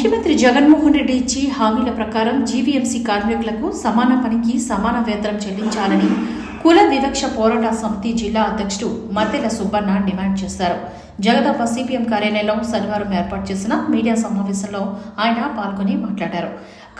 ముఖ్యమంత్రి జగన్మోహన్ రెడ్డి ఇచ్చి హామీల ప్రకారం జీవీఎంసీ కార్మికులకు సమాన పనికి సమాన వేతనం చెల్లించాలని కుల వివక్ష పోరాట సమితి జిల్లా అధ్యక్షుడు మద్దెల సుబ్బన్న డిమాండ్ చేశారు. జగదాంబ సిపిఎం కార్యాలయంలో శనివారం ఏర్పాటు చేసిన మీడియా సమావేశంలో ఆయన పాల్గొని మాట్లాడారు.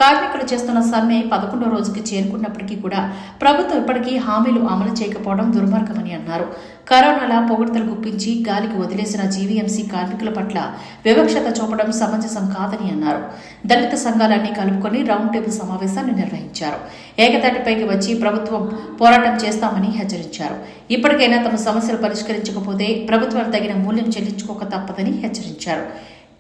కార్మికులు చేస్తున్న సమ్మె పదకొండో రోజుకి చేరుకున్నప్పటికీ కూడా ప్రభుత్వం ఇప్పటికీ హామీలు అమలు చేయకపోవడం దుర్మార్గమని అన్నారు. కరోనాలా పొగడ్తలు గుప్పించి గాలికి వదిలేసిన జీవీఎంసీ కార్మికుల పట్ల వివక్షత చూపడం సమంజసం కాదని అన్నారు. దళిత సంఘాలన్నీ కలుపుకొని రౌండ్ టేబుల్ సమావేశాన్ని నిర్వహించారు. ఏకతాటిపైకి వచ్చి ప్రభుత్వం పోరాటం చేస్తామని హెచ్చరించారు. ఇప్పటికైనా తమ సమస్యలు పరిష్కరించకపోతే ప్రభుత్వాలు తగిన మూల్యం చెల్లించుకోక తప్పదని హెచ్చరించారు.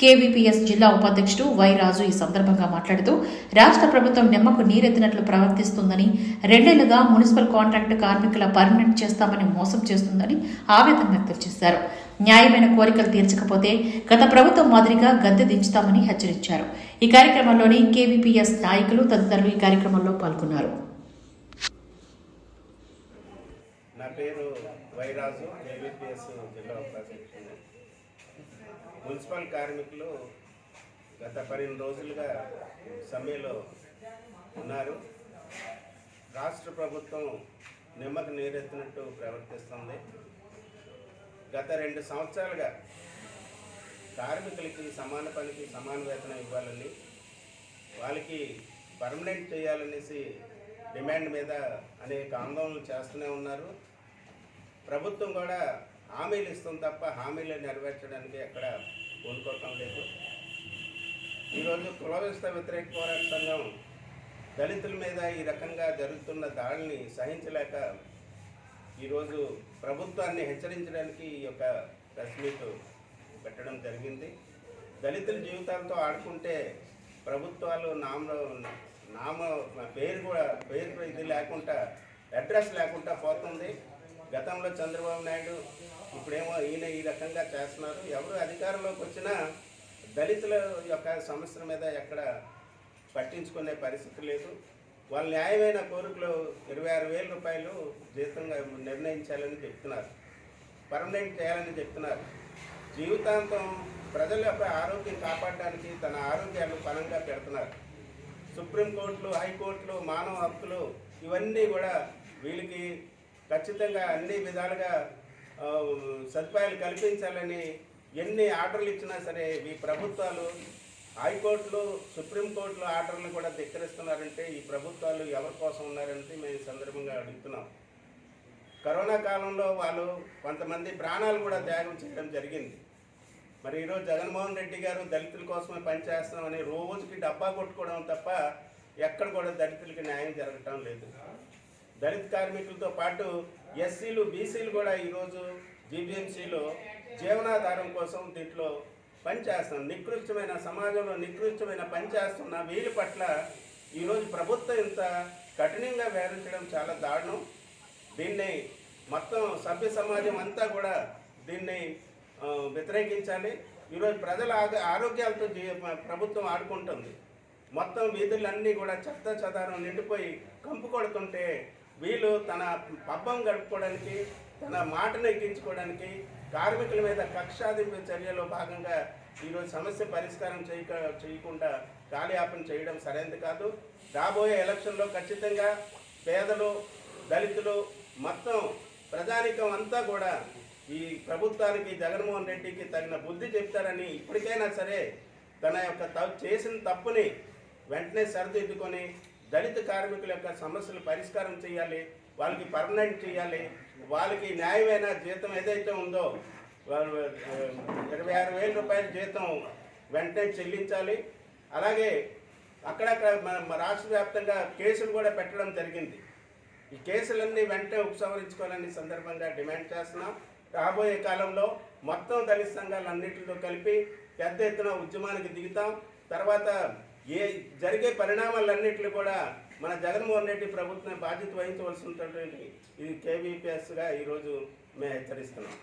కేవీపీఎస్ జిల్లా ఉపాధ్యక్షుడు వై రాజు ఈ సందర్భంగా మాట్లాడుతూ రాష్ట్ర ప్రభుత్వం నిమ్మకు నీరెత్తినట్లు ప్రవర్తిస్తుందని రెండేళ్ళుగా మున్సిపల్ కాంట్రాక్ట్ కార్మికుల పర్మనెంట్ చేస్తామని మోసం చేస్తుందని ఆవేదన వ్యక్తం చేశారు. న్యాయమైన కోరికలు తీర్చకపోతే గత ప్రభుత్వం మాదిరిగా గద్దె దించుతామని హెచ్చరించారు. ఈ కార్యక్రమంలోని కేవీపీఎస్ నాయకులు తదితరులు ఈ కార్యక్రమంలో పాల్గొన్నారు. నా పేరు వైరాజు ఏబిపిఎస్ జిల్లా ఉపాధ్యక్షుడు. మున్సిపల్ కార్మికులు గత పన్నెండు రోజులుగా సమ్మెలో ఉన్నారు. రాష్ట్ర ప్రభుత్వం నిమ్మకు నీరెత్తినట్టు ప్రవర్తిస్తుంది. గత రెండు సంవత్సరాలుగా కార్మికులకి సమాన పనికి సమాన వేతనం ఇవ్వాలని వాళ్ళకి పర్మనెంట్ చేయాలనేసి డిమాండ్ మీద అనేక ఆందోళనలు చేస్తూనే ఉన్నారు. ప్రభుత్వం కూడా హామీలు ఇస్తుంది తప్ప హామీలు నెరవేర్చడానికి ఎక్కడ కోరుకోవటం లేదు. ఈరోజు కుల వ్యవస్థ వ్యతిరేక పోరాట సంఘం దళితుల మీద ఈ రకంగా జరుగుతున్న దాడిని సహించలేక ఈరోజు ప్రభుత్వాన్ని హెచ్చరించడానికి ఈ యొక్క ప్రెస్ మీట్ పెట్టడం జరిగింది. దళితుల జీవితాలతో ఆడుకుంటే ప్రభుత్వాలు నామ నామ పేరు కూడా పేరు ఇది లేకుండా అడ్రస్ లేకుండా పోతుంది. గతంలో చంద్రబాబు నాయుడు ఇప్పుడేమో ఈయన ఈ రకంగా చేస్తున్నారు. ఎవరు అధికారంలోకి వచ్చినా దళితుల యొక్క సమస్యల మీద ఎక్కడ పట్టించుకునే పరిస్థితి లేదు. వాళ్ళ న్యాయమైన కోరికలు ఇరవై ఆరు వేల రూపాయలు జీతంగా నిర్ణయించాలని చెప్తున్నారు. పర్మనెంట్ చేయాలని చెప్తున్నారు. జీవితాంతం ప్రజల యొక్క ఆరోగ్యం కాపాడడానికి తన ఆరోగ్యాలు పరంగా పెడుతున్నారు. సుప్రీంకోర్టులు హైకోర్టులు మానవ హక్కులు ఇవన్నీ కూడా వీళ్ళకి ఖచ్చితంగా అన్ని విధాలుగా సదుపాయాలు కల్పించాలని ఎన్ని ఆర్డర్లు ఇచ్చినా సరే ఈ ప్రభుత్వాలు హైకోర్టులు సుప్రీంకోర్టులు ఆర్డర్లు కూడా ధిక్కరిస్తున్నారంటే ఈ ప్రభుత్వాలు ఎవరి కోసం ఉన్నారంటే మేము సందర్భంగా అడుగుతున్నాం. కరోనా కాలంలో వాళ్ళు కొంతమంది ప్రాణాలు కూడా త్యాగం చేయడం జరిగింది. మరి ఈరోజు జగన్మోహన్ రెడ్డి గారు దళితుల కోసమే పనిచేస్తామని రోజుకి డబ్బా కొట్టుకోవడం తప్ప ఎక్కడ కూడా దళితులకి న్యాయం జరగటం లేదు. దళిత కార్మికులతో పాటు ఎస్సీలు బీసీలు కూడా ఈరోజు జీబీఎంసీలో జీవనాధారం కోసం దీంట్లో పనిచేస్తున్నాం నికృష్టమైన సమాజంలో నికృష్టమైన పనిచేస్తున్న వీరి పట్ల ఈరోజు ప్రభుత్వం ఇంత కఠినంగా వ్యవహరించడం చాలా దారుణం. దీన్ని మొత్తం సభ్య సమాజం అంతా కూడా దీన్ని వ్యతిరేకించాలి. ఈరోజు ప్రజల ఆరోగ్యాలతో జీ- ప్రభుత్వం ఆడుకుంటుంది. మొత్తం వీధులన్నీ కూడా చెత్త చెదారం నిండిపోయి కంపు కొడుతుంటే వీళ్ళు తన పబ్బం గడుపుకోవడానికి తన మాటను ఎక్కించుకోవడానికి కార్మికుల మీద కక్షాదింపు చర్యలో భాగంగా ఈరోజు సమస్య పరిష్కారం చేయక చేయకుండా కాలయాపన చేయడం సరైనది కాదు. రాబోయే ఎలక్షన్లో ఖచ్చితంగా పేదలు దళితులు మొత్తం ప్రజానికం అంతా కూడా ఈ ప్రభుత్వానికి జగన్మోహన్ రెడ్డికి తగిన బుద్ధి చెప్తారని ఇప్పటికైనా సరే తన యొక్క చేసిన తప్పుని వెంటనే సరిదిద్దుకొని దళిత కార్మికుల యొక్క సమస్యలు పరిష్కారం చేయాలి వాళ్ళకి పర్మనెంట్ చేయాలి వాళ్ళకి న్యాయమైన జీతం ఏదైతే ఉందో వాళ్ళు ఇరవై ఆరు వేల రూపాయల జీతం వెంటనే చెల్లించాలి. అలాగే అక్కడక్కడ మన రాష్ట్ర వ్యాప్తంగా కేసులు కూడా పెట్టడం జరిగింది. ఈ కేసులన్నీ వెంటనే ఉపసంహరించుకోవాలని సందర్భంగా డిమాండ్ చేస్తున్నాం. రాబోయే కాలంలో మొత్తం దళిత సంఘాలన్నింటితో కలిపి పెద్ద ఎత్తున ఉద్యమానికి దిగుతాం. తర్వాత ఏ జరిగే పరిణామాలన్నింటినీ కూడా మన జగన్మోహన్ రెడ్డి ప్రభుత్వం బాధ్యత వహించవలసి ఉంటుంది ఇది కేవీపీఎస్గా ఈరోజు మేము హెచ్చరిస్తున్నాం.